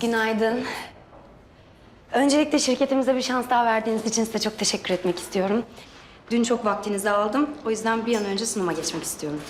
Günaydın. Öncelikle şirketimize bir şans daha verdiğiniz için size çok teşekkür etmek istiyorum. Dün çok vaktinizi aldım. O yüzden bir an önce sunuma geçmek istiyorum.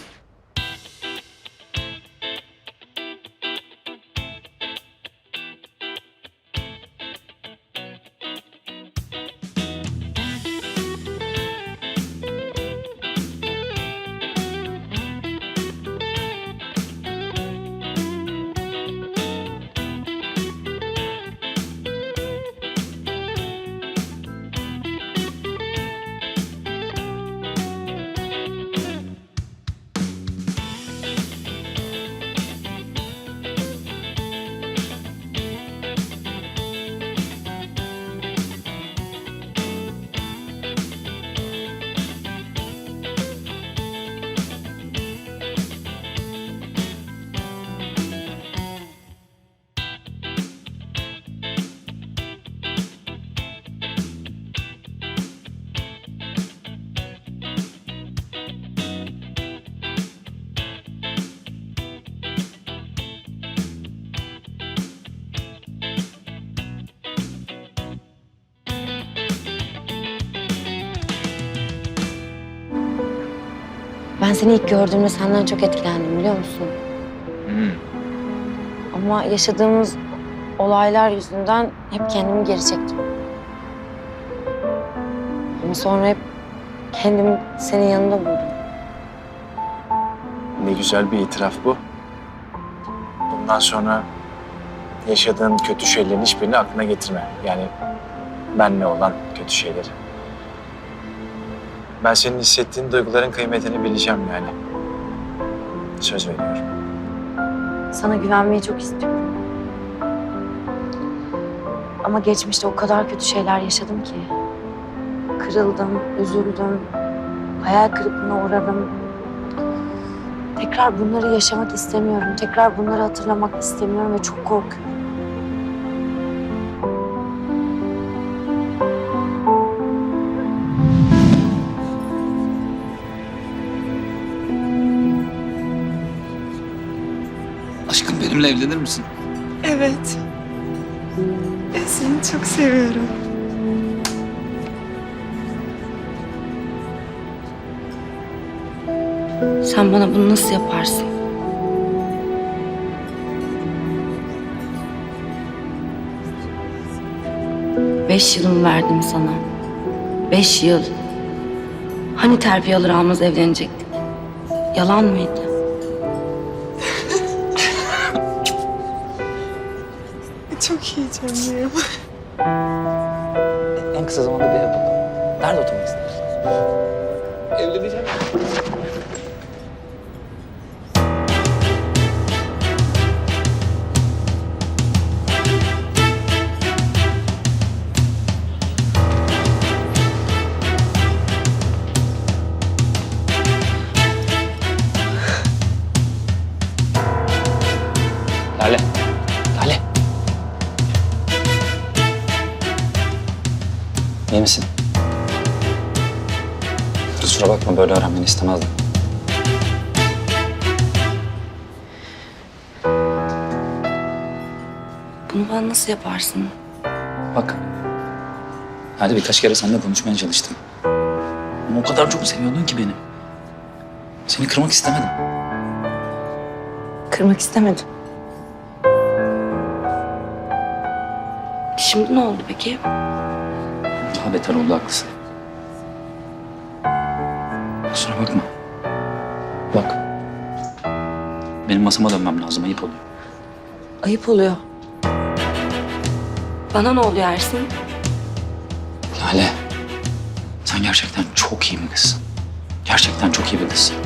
Ben seni ilk gördüğümde senden çok etkilendim biliyor musun? Ama yaşadığımız olaylar yüzünden hep kendimi geri çektim. Ama sonra hep kendimi senin yanında buldum. Ne güzel bir itiraf bu. Bundan sonra yaşadığın kötü şeylerin hiçbirini aklına getirme. Yani benle olan kötü şeyleri. Ben senin hissettiğin duyguların kıymetini bileceğim yani. Söz veriyorum. Sana güvenmeyi çok istiyorum. Ama geçmişte o kadar kötü şeyler yaşadım ki. Kırıldım, üzüldüm, hayal kırıklığına uğradım. Tekrar bunları yaşamak istemiyorum. Tekrar bunları hatırlamak istemiyorum ve çok korkuyorum. Benimle evlenir misin? Evet. Ben seni çok seviyorum. Sen bana bunu nasıl yaparsın? Beş yılımı verdim sana. Beş yıl. Hani terbiye alır almaz evlenecektik? Yalan mıydı? Heyecanlıyım. En kısa zamanda bir ev bulalım. Nerede oturmak Bakma böyle öğrenmeni istemezdim. Bunu bana nasıl yaparsın? Bak. Hadi birkaç kere seninle konuşmaya çalıştım. Ama o kadar çok seviyordun ki beni. Seni kırmak istemedim. Kırmak istemedim. Şimdi ne oldu peki? Daha beter oldu haklısın. Benim masama dönmem lazım. Ayıp oluyor. Ayıp oluyor. Bana ne oluyor Ersin? Lale. Sen gerçekten çok iyi bir kızsın. Gerçekten çok iyi bir kızsın.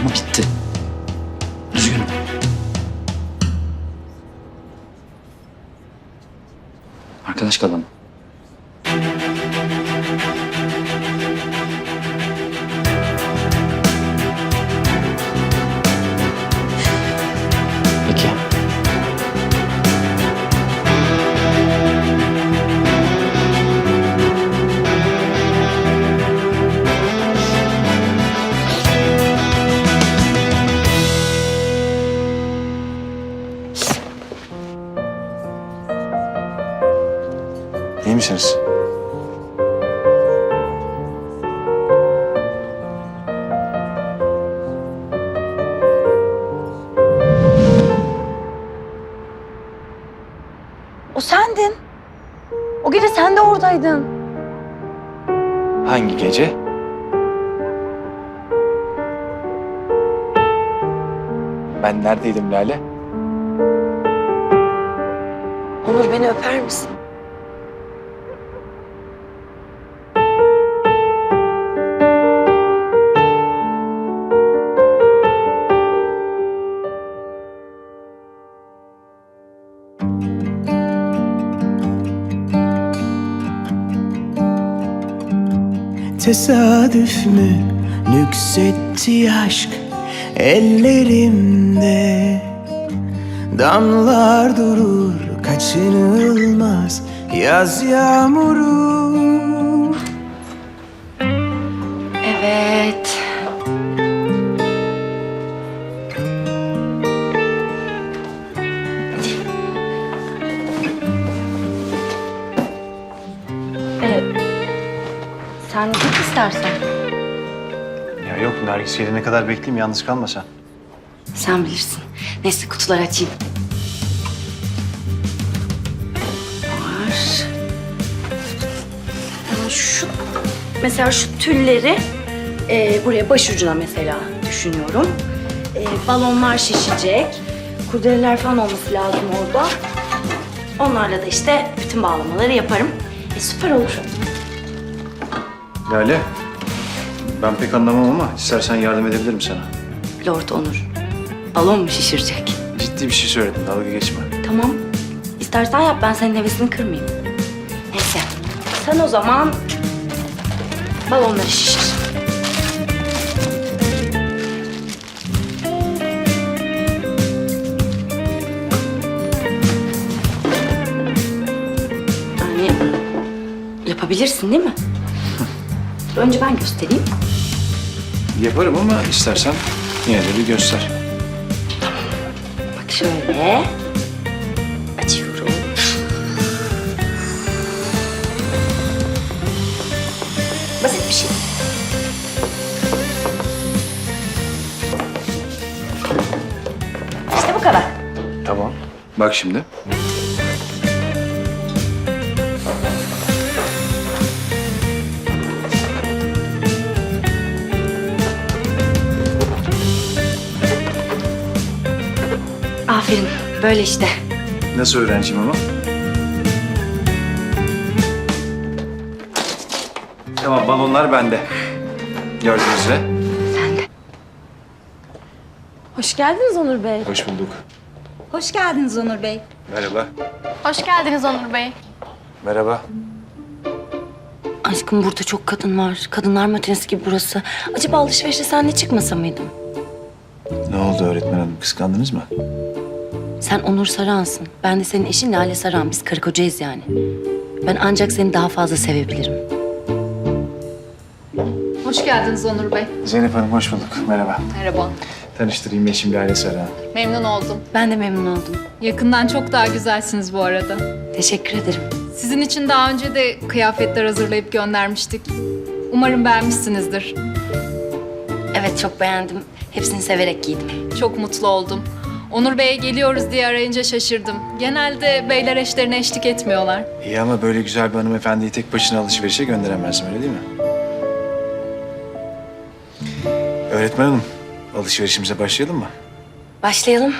Ama bitti. Üzgünüm. Arkadaş kalalım. O sendin. O gece sen de oradaydın. Hangi gece? Ben neredeydim Lale? Onur beni öper misin? Tesadüf mü nüksetti aşk ellerimde. Damlar durur kaçınılmaz yaz yağmuru Nergis gelene kadar bekleyeyim yalnız kalma sen. Sen bilirsin. Neyse kutuları açayım. Var. Şu, mesela şu tülleri e, buraya başucuna mesela düşünüyorum. E, balonlar şişecek. Kurdeleler falan olması lazım orada. Onlarla da işte bütün bağlamaları yaparım. E, süper olur. Lale, ben pek anlamam ama istersen yardım edebilirim sana. Lord Onur. Balon mu şişirecek? Ciddi bir şey söyledim, dalga geçme. Tamam. İstersen yap ben senin hevesini kırmayayım. Neyse. Sen o zaman balonları şişir. Yani yapabilirsin değil mi? Önce ben göstereyim. Yaparım ama istersen yine de bir göster. Bak şöyle. Açıyorum. Basit bir şey. İşte bu kadar. Tamam. Bak şimdi. Aferin. Böyle işte. Nasıl öğrenciyim ama? Tamam, balonlar bende. Gördüğünüz üzere. Sen de. Hoş geldiniz Onur Bey. Hoş bulduk. Hoş geldiniz Onur Bey. Merhaba. Hoş geldiniz Onur Bey. Merhaba. Aşkım burada çok kadın var. Kadınlar matinesi gibi burası. Acaba alışverişe senle çıkmasa mıydım? Ne oldu öğretmen hanım? Kıskandınız mı? Sen Onur Saran'sın. Ben de senin eşin Lale Saran. Biz karı kocayız yani. Ben ancak seni daha fazla sevebilirim. Hoş geldiniz Onur Bey. Zeynep Hanım hoş bulduk. Merhaba. Merhaba. Tanıştırayım eşim Lale Saran. Memnun oldum. Ben de memnun oldum. Yakından çok daha güzelsiniz bu arada. Teşekkür ederim. Sizin için daha önce de kıyafetler hazırlayıp göndermiştik. Umarım beğenmişsinizdir. Evet çok beğendim. Hepsini severek giydim. Çok mutlu oldum. Onur Bey'e geliyoruz diye arayınca şaşırdım. Genelde beyler eşlerine eşlik etmiyorlar. İyi ama böyle güzel bir hanımefendiyi tek başına alışverişe gönderemezdim öyle değil mi? Öğretmen hanım, alışverişimize başlayalım mı? Başlayalım.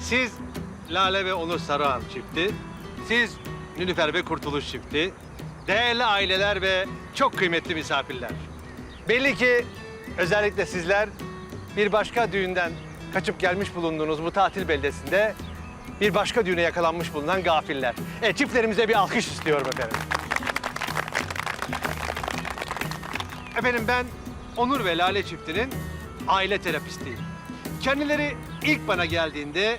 Siz Lale ve Onur Sarıhan çifti, siz Nilüfer ve Kurtuluş çifti, değerli aileler ve çok kıymetli misafirler. Belli ki özellikle sizler bir başka düğünden kaçıp gelmiş bulunduğunuz bu tatil beldesinde bir başka düğüne yakalanmış bulunan gafiller. E, çiftlerimize bir alkış istiyorum efendim. Efendim ben Onur ve Lale çiftinin aile terapistiyim. Kendileri ilk bana geldiğinde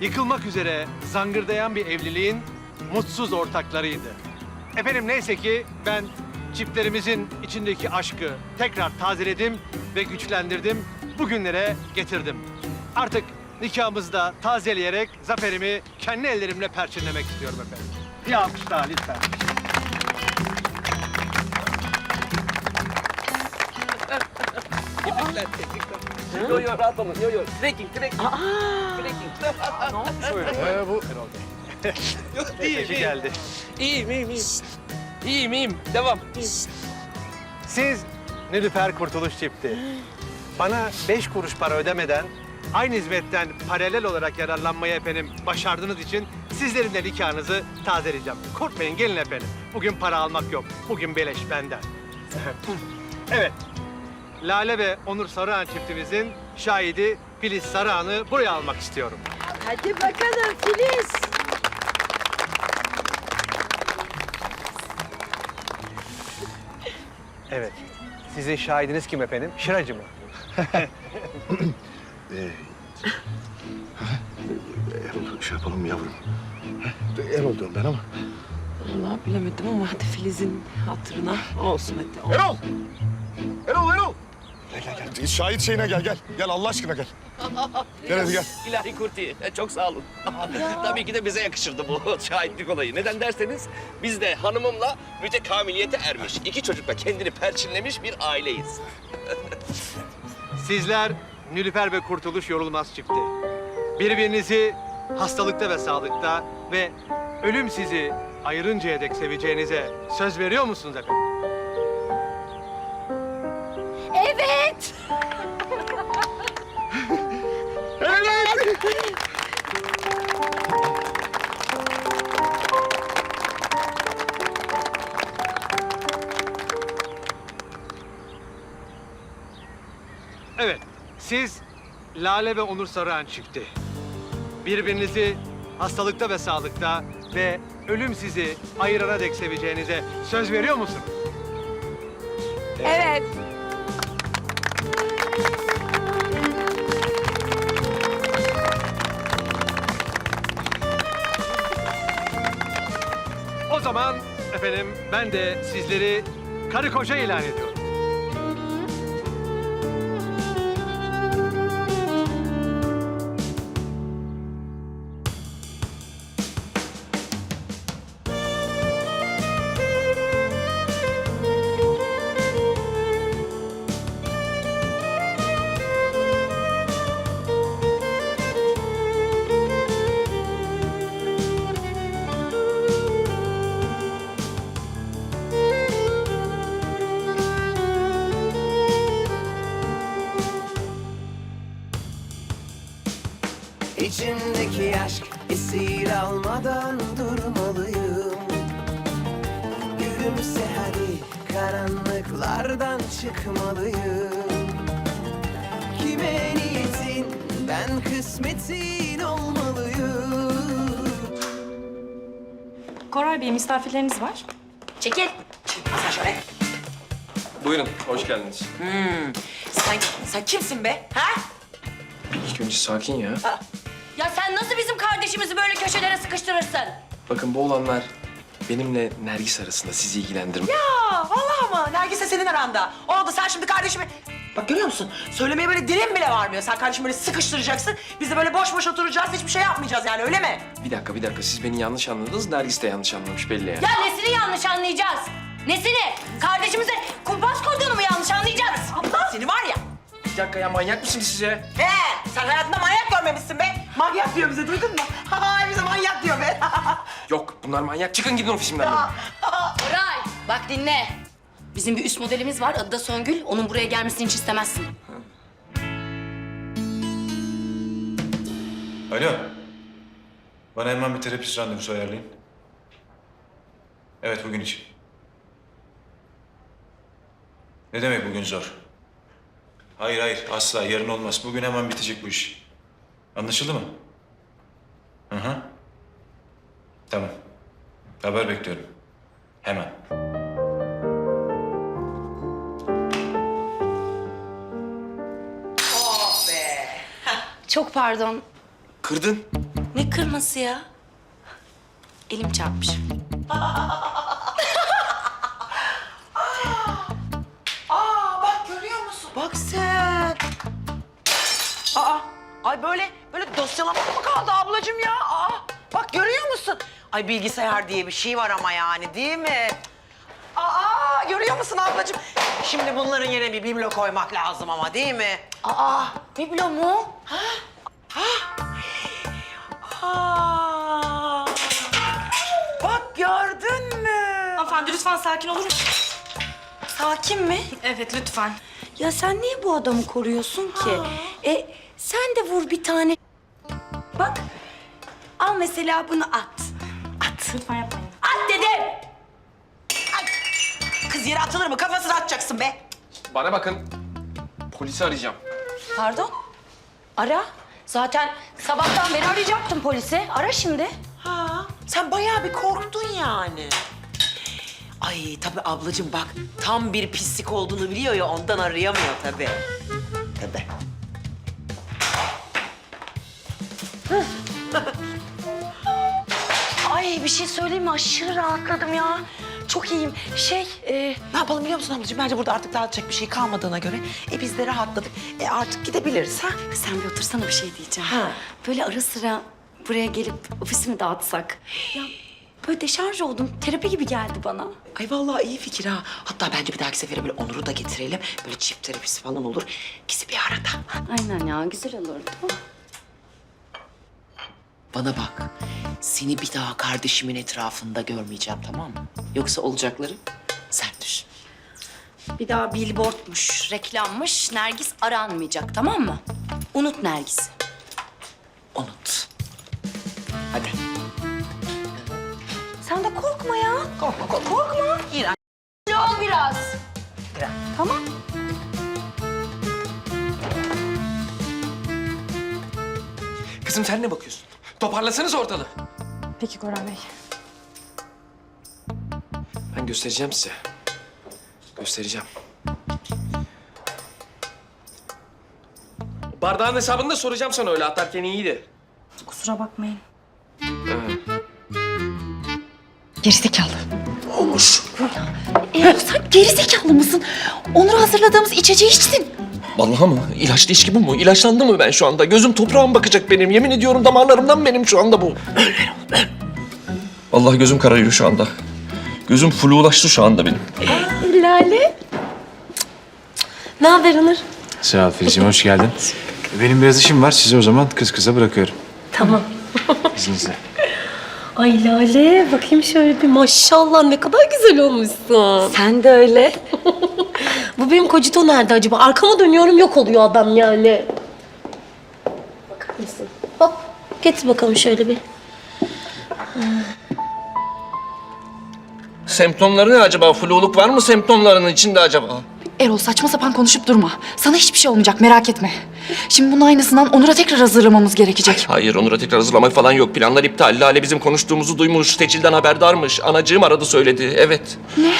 yıkılmak üzere zangırdayan bir evliliğin mutsuz ortaklarıydı. Efendim neyse ki ben çiftlerimizin içindeki aşkı tekrar tazeledim ve güçlendirdim. Bugünlere getirdim. Artık nikahımızı da tazeleyerek zaferimi kendi ellerimle perçinlemek istiyorum efendim. Bir alkış daha lütfen. Yo yo rahat olun. Yo yo. Trekking, trekking. Trekking. Buyurun. Ee, bu iyiyim, Sesi iyiyim. geldi. İyiyim, iyiyim, iyiyim. İyiyim, iyiyim. Devam. Siz Nilüfer Kurtuluş çifti. Bana beş kuruş para ödemeden aynı hizmetten paralel olarak yararlanmayı efendim başardığınız için sizlerin de nikahınızı tazeleyeceğim. Korkmayın gelin efendim. Bugün para almak yok. Bugün beleş benden. evet. Lale ve Onur Sarıhan çiftimizin şahidi Filiz Sarıhan'ı buraya almak istiyorum. Hadi bakalım Filiz. Evet. Sizin şahidiniz kim efendim? Şıracı mı? Erol şey yapalım yavrum? Erol diyorum ben ama. Vallahi bilemedim ama hadi Filiz'in hatırına olsun hadi. Erol! Erol, Erol! Gel gel gel. Şahit şeyine gel gel. Gel Allah aşkına gel. Gel hadi gel. İlahi Kurti. Çok sağ olun. Tabii ki de bize yakışırdı bu şahitlik olayı. Neden derseniz biz de hanımımla mütekamiliyete ermiş, iki çocukla kendini perçinlemiş bir aileyiz. Sizler Nülüfer ve Kurtuluş yorulmaz çifti. Birbirinizi hastalıkta ve sağlıkta ve ölüm sizi ayırıncaya dek seveceğinize söz veriyor musunuz efendim? Evet, siz Lale ve Onur Sarıhan çifti. Birbirinizi hastalıkta ve sağlıkta ve ölüm sizi ayırana dek seveceğinize söz veriyor musunuz? Evet. O zaman efendim ben de sizleri karı koca ilan ediyorum. Çıkmalıyım Kime niyetin ben kısmetin olmalıyım Koray Bey misafirleriniz var. Çekil. Sen şöyle. Buyurun, hoş geldiniz. Hmm. Sen, sen kimsin be? Ha? İlk önce sakin ya. Ya sen nasıl bizim kardeşimizi böyle köşelere sıkıştırırsın? Bakın bu olanlar benimle Nergis arasında sizi ilgilendirme. Aa, vallahi mı? Nergis'e senin aranda. Oldu sen şimdi kardeşimi... Bak görüyor musun? Söylemeye böyle dilin bile varmıyor. Sen kardeşimi böyle sıkıştıracaksın. Biz de böyle boş boş oturacağız. Hiçbir şey yapmayacağız yani öyle mi? Bir dakika, bir dakika. Siz beni yanlış anladınız. Nergis de yanlış anlamış belli yani. Ya nesini yanlış anlayacağız? Nesini? Kardeşimize kumpas koyduğunu mu yanlış anlayacağız? Allah seni var ya. Bir dakika ya manyak mısınız siz ya? He, sen hayatında manyak görmemişsin be. Manyak diyor bize duydun mu? Hay bize manyak diyor be. Yok bunlar manyak. Çıkın gidin ofisimden. benim. Koray bak dinle. Bizim bir üst modelimiz var adı da Songül. Onun buraya gelmesini hiç istemezsin. Alo. Bana hemen bir terapist randevusu ayarlayın. Evet bugün için. Ne demek bugün zor? Hayır hayır asla yarın olmaz. Bugün hemen bitecek bu iş. Anlaşıldı mı? Hı hı. Tamam. Haber bekliyorum. Hemen. Çok pardon. Kırdın. Ne kırması ya? Elim çarpmış. Aa bak görüyor musun? Bak sen. Aa ay böyle dosyalamak mı kaldı ablacığım ya? Aa bak görüyor musun? Ay bilgisayar diye bir şey var ama yani değil mi? Aa görüyor musun ablacığım? Şimdi bunların yerine bir biblo koymak lazım ama değil mi? Aa, biblo mu? Aa, bak gördün mü? Hanımefendi lütfen sakin olur musunuz? Sakin mi? Evet lütfen. Ya sen niye bu adamı koruyorsun ki? E sen de vur bir tane. Bak. Al mesela bunu at. At. Lütfen yapmayın. At dedim. Kız yere atılır mı? Kafasını atacaksın be. Bana bakın. Polisi arayacağım. Pardon? Ara. Zaten sabahtan beri arayacaktım polisi. Ara şimdi. Ha, sen bayağı bir korktun yani. Ay tabii ablacığım bak tam bir pislik olduğunu biliyor ya ondan arayamıyor tabii. Tabii. Şey söyleyeyim mi? Aşırı rahatladım ya. Çok iyiyim. Şey, e, Ne yapalım biliyor musun ablacığım? Bence burada artık dağıtacak bir şey kalmadığına göre e biz de rahatladık. E artık gidebiliriz ha? sen bir otursana bir şey diyeceğim. Ha. Böyle ara sıra buraya gelip ofisimi dağıtsak. Ya böyle deşarj oldum. Terapi gibi geldi bana. Ay vallahi iyi fikir ha. Hatta bence bir dahaki sefere böyle Onur'u da getirelim. Böyle çift terapisi falan olur. İkisi bir arada. Aynen ya güzel olurdu. Bana bak. Seni bir daha kardeşimin etrafında görmeyeceğim tamam mı? Yoksa olacakları sen düşün. Bir daha billboardmuş, reklammış. Nergis aranmayacak tamam mı? Unut Nergis'i. Unut. Hadi. Sen de korkma ya. Korkma korkma. Korkma. İran. Ol biraz. İran. Tamam. Kızım sen ne bakıyorsun? Toparlasanız ortalığı. Peki Koray Bey. Ben göstereceğim size. Göstereceğim. Bardağın hesabını da soracağım sana öyle atarken iyiydi. Kusura bakmayın. Gerizekalı. Olmuş. Erol sen gerizekalı mısın? Onur'a hazırladığımız içeceği içtin. Vallahi mı? İlaçlı içki bu mu? İlaçlandı mı ben şu anda? Gözüm toprağım bakacak benim. Yemin ediyorum damarlarımdan benim şu anda bu. Vallahi gözüm kararıyor şu anda. Gözüm flulaştı şu anda benim. Lale. Ne haber Onur? Sağ ol Filizciğim hoş geldin. Benim biraz işim var. Sizi o zaman kız kıza bırakıyorum. Tamam. İzninizle. Ay Lale bakayım şöyle bir maşallah ne kadar güzel olmuşsun. Sen de öyle. Bu benim kocito nerede acaba? Arkama dönüyorum yok oluyor adam yani. Bakar mısın? Hop getir bakalım şöyle bir. Semptomları ne acaba? Fluluk var mı semptomlarının içinde acaba? Erol saçma sapan konuşup durma. Sana hiçbir şey olmayacak merak etme. Şimdi bunun aynısından Onur'a tekrar hazırlamamız gerekecek. Hayır Onur'a tekrar hazırlamak falan yok. Planlar iptal. Lale bizim konuştuğumuzu duymuş. Teçil'den haberdarmış. Anacığım aradı söyledi. Evet. Ya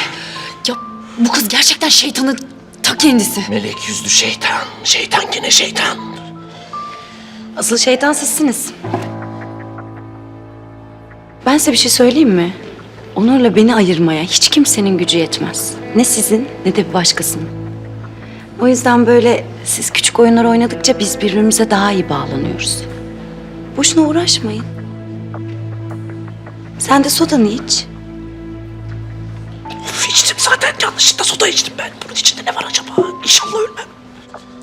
bu kız gerçekten şeytanın ta kendisi. Melek yüzlü şeytan. Şeytan yine şeytan. Asıl şeytan sizsiniz. Ben size bir şey söyleyeyim mi? Onur'la beni ayırmaya hiç kimsenin gücü yetmez. Ne sizin ne de bir başkasının. O yüzden böyle siz küçük oyunlar oynadıkça biz birbirimize daha iyi bağlanıyoruz. Boşuna uğraşmayın. Sen de sodanı iç. Zaten. Yanlışlıkla soda içtim ben. Bunun içinde ne var acaba? İnşallah ölmem.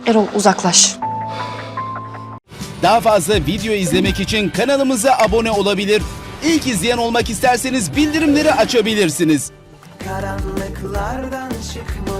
Erol uzaklaş. Daha fazla video izlemek için kanalımıza abone olabilir. İlk izleyen olmak isterseniz bildirimleri açabilirsiniz. karanlıklardan çıkmalı